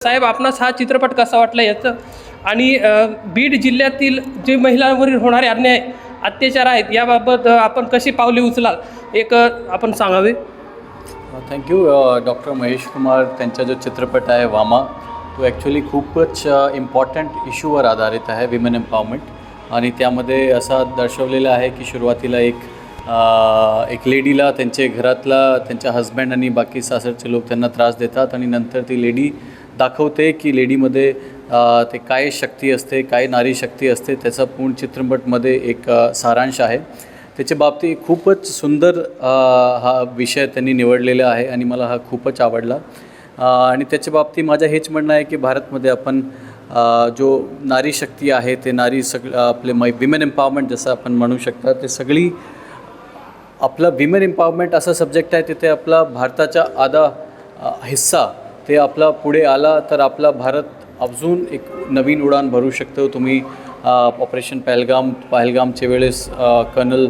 साहेब आपणास हा चित्रपट कसा वाटला याचं? आणि बीड जिल्ह्यातील जे महिलांवरील होणारे अन्याय अत्याचार आहेत याबाबत आपण कशी पावले उचलाल? एक आपण सांगावे. Thank you doctor Mahesh Kumar. त्यांचा जो चित्रपट आहे वामा तो ॲक्च्युली खूपच इम्पॉर्टंट इश्यूवर आधारित आहे विमेन एम्पॉवरमेंट आणि त्यामध्ये असा दर्शवलेला आहे की सुरुवातीला एक एक लेडीला त्यांचे घरातला त्यांच्या हस्बँड आणि बाकी सासरचे लोक त्यांना त्रास देतात आणि नंतर ती लेडी दाखवते की लेडीमध्ये ते काय शक्ती असते काय नारी शक्ती असते त्याचा पूर्ण चित्रपटमध्ये एक सारांश आहे. त्याच्या बाबतीत खूपच सुंदर हा विषय त्यांनी निवडलेला आहे आणि मला हा खूपच आवडला. आणि त्याच्या बाबतीत माझं हेच म्हणणं आहे की भारतमध्ये आपण जो नारी शक्ती आहे ते नारी सग आपले मै विमेन एम्पॉवरमेंट जसं आपण म्हणू शकता ते सगळी आपला विमेन एम्पॉवरमेंट असा सब्जेक्ट आहे तिथे आपला भारताचा आधा हिस्सा ते आपला पुढे आला तर आपला भारत अजून एक नवीन उडान भरू शकतो. तुम्ही ऑपरेशन पहलगाम पहलगामच्या वेळेस कर्नल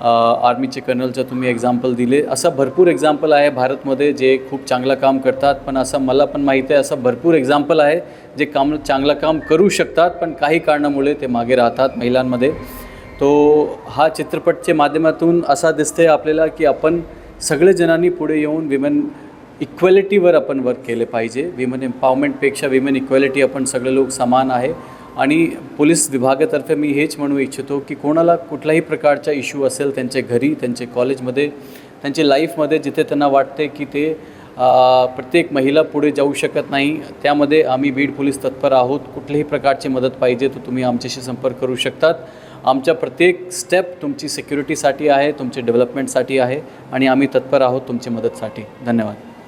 आर्मीचे कर्नलचं तुम्ही एक्झाम्पल दिले असं भरपूर एक्झाम्पल आहे भारतमध्ये जे खूप चांगलं काम करतात. पण असं मला पण माहीत आहे असं भरपूर एक्झाम्पल आहे जे काम चांगलं काम करू शकतात पण काही कारणामुळे ते मागे राहतात महिलांमध्ये. तो हा चित्रपटच्या माध्यमातून असा दिसते आपल्याला की आपण सगळे जणांनी पुढे येऊन विमेन इक्वॅलिटीवर आपण वर्क केले पाहिजे. विमेन एम्पॉवरमेंटपेक्षा विमेन इक्वॅलिटी आपण सगळे लोक समान आहे. आणि पोलीस विभागातर्फे मी हेच म्हणू इच्छितो की कोणाला कुठल्याही प्रकारचा इश्यू असेल त्यांच्या घरी त्यांचे कॉलेजमध्ये त्यांच्या लाईफमध्ये जिथे त्यांना वाटते की ते प्रत्येक महिला पुढे जाऊ शकत नाही त्यामध्ये आम्ही बीड पोलीस तत्पर आहोत. कुठल्याही प्रकारची मदत पाहिजे तर तुम्ही आमच्याशी संपर्क करू शकतात. आमच्या प्रत्येक स्टेप तुमची सिक्युरिटीसाठी आहे तुमच्या डेव्हलपमेंटसाठी आहे आणि आम्ही तत्पर आहोत तुमची मदतसाठी धन्यवाद.